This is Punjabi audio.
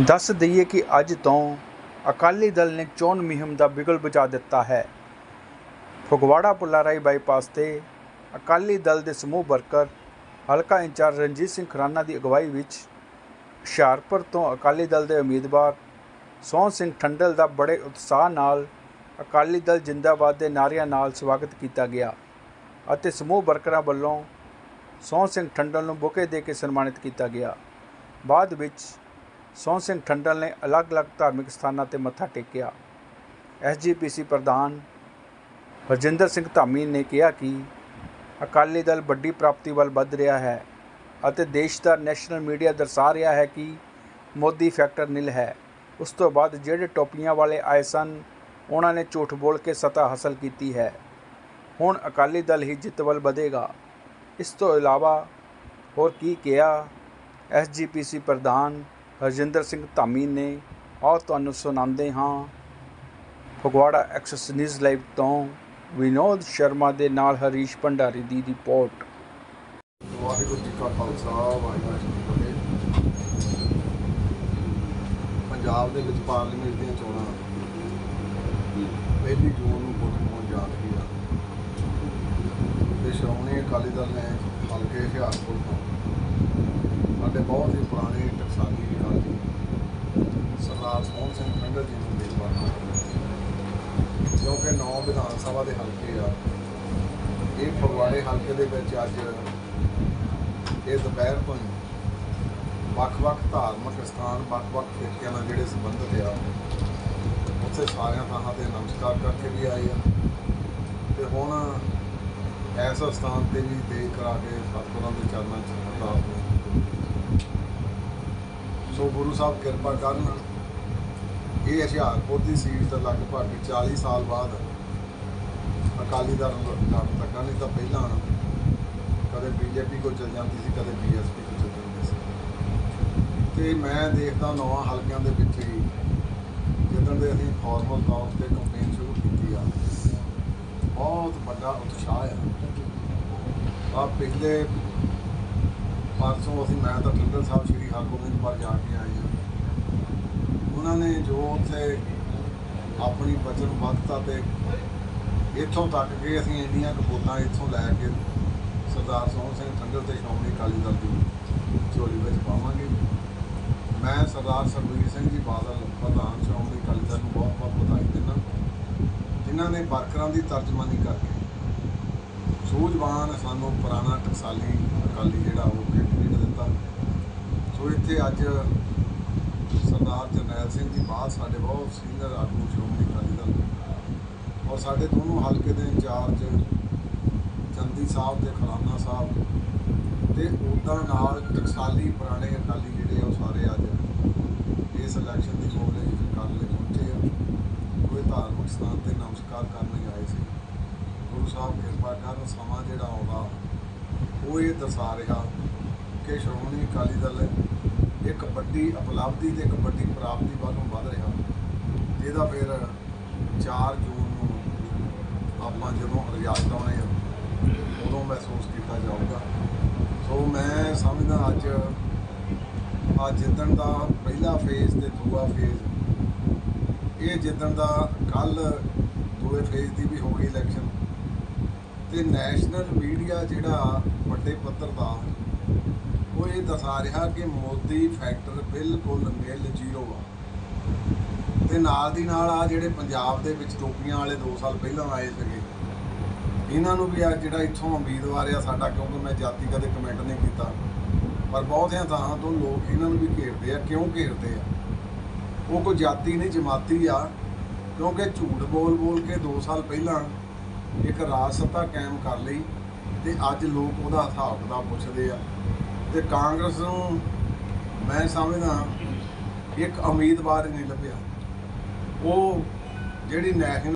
ਦੱਸ ਦਈਏ ਕਿ ਅੱਜ ਤੋਂ ਅਕਾਲੀ ਦਲ ਨੇ ਚੋਣ ਮੁਹਿੰਮ ਦਾ ਬਿਗਲ ਬੁਝਾ ਦਿੱਤਾ ਹੈ। ਫਗਵਾੜਾ ਪੁਲਾਰਾਈ ਬਾਈਪਾਸ ਤੇ ਅਕਾਲੀ ਦਲ ਦੇ ਸਮੂਹ ਵਰਕਰ ਹਲਕਾ ਇੰਚਾਰਜ ਰਣਜੀਤ ਸਿੰਘ ਖਰਾਨਾ ਦੀ ਅਗਵਾਈ ਵਿੱਚ ਹੁਸ਼ਿਆਰਪੁਰ ਤੋਂ ਅਕਾਲੀ ਦਲ ਦੇ ਉਮੀਦਵਾਰ ਸੋਹਣ ਸਿੰਘ ਠੰਡਲ ਦਾ ਬੜੇ ਉਤਸ਼ਾਹ ਨਾਲ ਅਕਾਲੀ ਦਲ ਜਿੰਦਾਬਾਦ ਦੇ ਨਾਰਿਆਂ ਨਾਲ ਸਵਾਗਤ ਕੀਤਾ ਗਿਆ ਅਤੇ ਸਮੂਹ ਵਰਕਰਾਂ ਵੱਲੋਂ ਸੋਹਣ ਸਿੰਘ ਠੰਡਲ ਨੂੰ ਬੁਕੇ ਦੇ ਕੇ ਸਨਮਾਨਿਤ ਕੀਤਾ ਗਿਆ। ਬਾਅਦ ਵਿੱਚ ਸੋਹਣ ਸਿੰਘ ਠੰਡਲ ਨੇ ਅਲੱਗ-ਅਲੱਗ ਧਾਰਮਿਕ ਸਥਾਨਾਂ ਤੇ ਮੱਥਾ ਟੇਕਿਆ। ਐਸਜੀਪੀਸੀ ਪ੍ਰਧਾਨ ਹਰਜਿੰਦਰ ਸਿੰਘ ਧਾਮੀ ਨੇ ਕਿਹਾ ਕਿ ਅਕਾਲੀ ਦਲ ਵੱਡੀ ਪ੍ਰਾਪਤੀ ਵੱਲ ਵੱਧ ਰਿਹਾ ਹੈ ਅਤੇ ਦੇਸ਼ ਦਾ ਨੈਸ਼ਨਲ ਮੀਡੀਆ ਦਰਸਾ ਰਿਹਾ ਹੈ ਕਿ ਮੋਦੀ ਫੈਕਟਰ ਨਿਲ ਹੈ। ਉਸ ਤੋਂ ਬਾਅਦ ਜਿਹੜੇ ਟੋਪੀਆਂ ਵਾਲੇ ਆਏ ਸਨ, ਉਹਨਾਂ ਨੇ ਝੂਠ ਬੋਲ ਕੇ ਸਤਾ ਹਾਸਲ ਕੀਤੀ ਹੈ। ਹੁਣ ਅਕਾਲੀ ਦਲ ਹੀ ਜਿੱਤ ਵੱਲ ਵਧੇਗਾ। ਇਸ ਤੋਂ ਇਲਾਵਾ ਹੋਰ ਕੀ ਕਿਹਾ ਐਸਜੀਪੀਸੀ ਪ੍ਰਧਾਨ ਹਰਜਿੰਦਰ ਸਿੰਘ ਧਾਮੀ ਨੇ ਆਓ ਤੁਹਾਨੂੰ ਸੁਣਾਉਂਦੇ ਹਾਂ। ਫਗਵਾੜਾ ਐਕਸੈਸ ਨਿਊਜ਼ ਲਾਈਵ ਤੋਂ ਵਿਨੋਦ ਸ਼ਰਮਾ ਦੇ ਨਾਲ ਹਰੀਸ਼ ਭੰਡਾਰੀ ਦੀ ਰਿਪੋਰਟ। ਵਾਹਿਗੁਰੂ ਜੀ ਕਾ ਖਾਲਸਾ, ਵਾਹਿਗੁਰੂ ਜੀ ਕੀ ਫਤਿਹ। ਪੰਜਾਬ ਦੇ ਵਿੱਚ ਪਾਰਲੀਮੈਂਟ ਦੀਆਂ ਚੋਣਾਂ। ਪਹਿਲੀ ਜੂਨ ਨੂੰ ਵੋਟ ਪਾਉਣ ਜਾ ਰਹੀ ਆ ਤੇ ਸ਼੍ਰੋਮਣੀ ਅਕਾਲੀ ਦਲ ਨੇ ਹਲਕੇ ਹੁਸ਼ਿਆਰਪੁਰ ਤੋਂ ਸਾਡੇ ਬਹੁਤ ਹੀ ਪੁਰਾਣੇ ਟਕਸਾਲੀ ਅਕਾਲੀ ਸਰਦਾਰ ਸੋਹਣ ਸਿੰਘ ਖੰਡਰ ਜੀ ਨੂੰ ਉਮੀਦਵਾਰ ਕਿਉਂਕਿ ਨੌ ਵਿਧਾਨ ਸਭਾ ਦੇ ਹਲਕੇ ਆ। ਇਹ ਫਗਵਾੜੇ ਹਲਕੇ ਦੇ ਵਿੱਚ ਅੱਜ ਇਹ ਦੁਪਹਿਰ ਤੋਂ ਹੀ ਵੱਖ-ਵੱਖ ਧਾਰਮਿਕ ਸਥਾਨ ਵੱਖ-ਵੱਖ ਖੇਤਿਆਂ ਨਾਲ ਜਿਹੜੇ ਸੰਬੰਧਿਤ ਆ, ਉੱਥੇ ਸਾਰਿਆਂ ਥਾਵਾਂ ਤੇ ਨਮਸਕਾਰ ਕਰਕੇ ਵੀ ਆਏ ਆ। ਤੇ ਹੁਣ ਇਸ ਸਥਾਨ ਤੇ ਵੀ ਦੇਖ ਕਰਾ ਕੇ ਸਤਿਗੁਰਾਂ ਦੇ ਚਰਨਾਂ 'ਚ ਅਰਦਾਸ ਸੋ ਗੁਰੂ ਸਾਹਿਬ ਕਿਰਪਾ ਕਰਨ। ਇਹ ਹੁਸ਼ਿਆਰਪੁਰ ਦੀ ਸੀਟ ਤੇ ਲਗਭਗ 40 ਸਾਲ ਬਾਅਦ ਅਕਾਲੀ ਦਲ ਲੜਨ ਲੱਗਾ ਨਹੀਂ ਤਾਂ ਪਹਿਲਾਂ ਕਦੇ ਬੀਜੇਪੀ ਕੋ ਚਲ ਜਾਂਦੀ ਸੀ, ਕਦੇ ਬੀਐਸਪੀ ਕੋ ਚਲ ਜਾਂਦੀ ਸੀ। ਤੇ ਮੈਂ ਦੇਖਦਾ ਨੌਵਾਂ ਹਲਕਿਆਂ ਦੇ ਵਿੱਚ ਹੀ ਜਦੋਂ ਦੇ ਅਸੀਂ ਫਾਰਮਲ ਤੌਰ ਤੇ ਕੰਪੇਨ ਸ਼ੁਰੂ ਕੀਤੀ ਆ, ਬਹੁਤ ਵੱਡਾ ਉਤਸ਼ਾਹ ਆ। ਆ ਪਿਛਲੇ ਪਰਸੋਂ ਅਸੀਂ ਮੈਂ ਤਾਂ ਠੰਡਲ ਸਾਹਿਬ ਸ਼੍ਰੀ ਹਰਗੋਬਿੰਦਪੁਰ ਜਾ ਕੇ ਆਏ ਹਾਂ। ਉਹਨਾਂ ਨੇ ਜੋ ਉੱਥੇ ਆਪਣੀ ਵਚਨਬੱਧਤਾ ਤੇ ਇੱਥੋਂ ਤੱਕ ਕਿ ਅਸੀਂ ਇੰਨੀਆਂ ਕਬੂਤਾਂ ਇੱਥੋਂ ਲੈ ਕੇ ਸਰਦਾਰ ਸੋਹਣ ਸਿੰਘ ਠੰਡਲ ਤੇ ਸ਼੍ਰੋਮਣੀ ਅਕਾਲੀ ਦਲ ਦੀ ਝੋਲੀ ਵਿੱਚ ਪਾਵਾਂਗੇ। ਮੈਂ ਸਰਦਾਰ ਸਰਬਜੀਤ ਸਿੰਘ ਜੀ ਬਾਦਲ, ਪ੍ਰਧਾਨ ਸ਼੍ਰੋਮਣੀ ਅਕਾਲੀ ਦਲ ਨੂੰ ਬਹੁਤ ਬਹੁਤ ਵਧਾਈ ਦਿੰਦਾ। ਜਿਨ੍ਹਾਂ ਨੇ ਵਰਕਰਾਂ ਦੀ ਤਰਜਮਾਨੀ ਕਰਕੇ ਸੂਝਵਾਨ ਸਾਨੂੰ ਪੁਰਾਣਾ ਟਕਸਾਲੀ ਅਕਾਲੀ ਜਿਹੜਾ ਉਹ ਕੈਂਡੀਡੇਟ ਦਿੱਤਾ। ਸੋ ਇੱਥੇ ਅੱਜ ਸਰਦਾਰ ਜਰਨੈਲ ਸਿੰਘ ਜੀ ਬਾਅਦ ਸਾਡੇ ਬਹੁਤ ਸੀਨੀਅਰ ਆਗੂ ਸ਼੍ਰੋਮਣੀ ਅਕਾਲੀ ਦਲ ਔਰ ਸਾਡੇ ਦੋਨੋਂ ਹਲਕੇ ਦੇ ਇੰਚਾਰਜ ਚੰਦੀ ਸਾਹਿਬ ਤੇ ਖਰਾਨਾ ਸਾਹਿਬ ਤੇ ਉਦਾਂ ਨਾਲ ਟਕਸਾਲੀ ਪੁਰਾਣੇ ਅਕਾਲੀ ਜਿਹੜੇ ਆ ਉਹ ਸਾਰੇ ਅੱਜ ਇਸ ਇਲੈਕਸ਼ਨ ਦੀ ਮੋਬਿਲਾਈਜੇਸ਼ਨ ਕਰਨ ਲਈ ਪਹੁੰਚੇ ਆ। ਕੋਈ ਧਾਰਮਿਕ ਸਥਾਨ ਤੇ ਨਮਸਕਾਰ ਕਰਨ ਗੁਰੂ ਸਾਹਿਬ ਕਿਰਪਾ ਕਰਨ, ਸਮਾਂ ਜਿਹੜਾ ਆਉਂਦਾ, ਉਹ ਇਹ ਦਰਸਾ ਰਿਹਾ ਕਿ ਸ਼੍ਰੋਮਣੀ ਅਕਾਲੀ ਦਲ ਇੱਕ ਵੱਡੀ ਉਪਲਬਧੀ ਤੇ ਇੱਕ ਵੱਡੀ ਪ੍ਰਾਪਤੀ ਵੱਲ ਨੂੰ ਵਧ ਰਿਹਾ। ਜਿਹਦਾ ਫਿਰ 4 ਜੂਨ ਨੂੰ ਆਪਾਂ ਜਦੋਂ ਰਿਜ਼ਲਟ ਆਉਣੇ ਆ, ਉਦੋਂ ਮਹਿਸੂਸ ਕੀਤਾ ਜਾਊਗਾ। ਸੋ ਮੈਂ ਸਮਝਦਾ ਅੱਜ ਆ ਜਿੱਦਣ ਦਾ ਪਹਿਲਾ ਫੇਜ਼ ਤੇ ਦੂਆ ਫੇਜ਼ ਇਹ ਜਿੱਦਣ ਦਾ ਕੱਲ ਦੂਏ ਫੇਜ਼ ਦੀ ਵੀ ਹੋ ਗਈ ਇਲੈਕਸ਼ਨ ਤੇ ਨੈਸ਼ਨਲ ਮੀਡੀਆ ਜਿਹੜਾ ਵੱਡੇ ਪੱਧਰ ਦਾ, ਉਹ ਇਹ ਦਸਾ ਰਿਹਾ ਕਿ ਮੋਦੀ ਫੈਕਟਰ ਬਿਲਕੁਲ ਮਿਲ ਜ਼ੀਰੋ ਆ। ਤੇ ਨਾਲ ਦੀ ਨਾਲ ਆ ਜਿਹੜੇ ਪੰਜਾਬ ਦੇ ਵਿੱਚ ਟੋਪੀਆਂ ਵਾਲੇ 2 ਸਾਲ ਪਹਿਲਾਂ ਆਏ ਸੀਗੇ, ਇਹਨਾਂ ਨੂੰ ਵੀ ਆ ਜਿਹੜਾ ਇੱਥੋਂ ਉਮੀਦਵਾਰ ਆ ਸਾਡਾ, ਕਿਉਂਕਿ ਮੈਂ ਜਾਤੀ ਕਦੇ ਕਮੈਂਟ ਨਹੀਂ ਕੀਤਾ। ਪਰ ਬਹੁਤਿਆਂ ਥਾਂ ਤੋਂ ਲੋਕ ਇਹਨਾਂ ਨੂੰ ਵੀ ਘੇਰਦੇ ਆ, ਕਿਉਂ ਘੇਰਦੇ ਆ? ਉਹ ਕੋਈ ਜਾਤੀ ਨਹੀਂ ਜਮਾਤੀ ਆ, ਕਿਉਂਕਿ ਝੂਠ ਬੋਲ ਬੋਲ ਕੇ 2 ਸਾਲ ਪਹਿਲਾਂ ਇੱਕ ਰਾਜ ਸੱਤਾ ਕਾਇਮ ਕਰ ਲਈ ਤੇ ਅੱਜ ਲੋਕ ਉਹਦਾ ਹਿਸਾਬ ਕਿਤਾਬ ਪੁੱਛਦੇ ਆ। ਤੇ ਕਾਂਗਰਸ ਨੂੰ ਮੈਂ ਸਮਝਦਾ ਇੱਕ ਉਮੀਦਵਾਰ ਨਹੀਂ ਲੱਭਿਆ। ਉਹ ਜਿਹੜੀ ਨੈਸ਼ਨਲ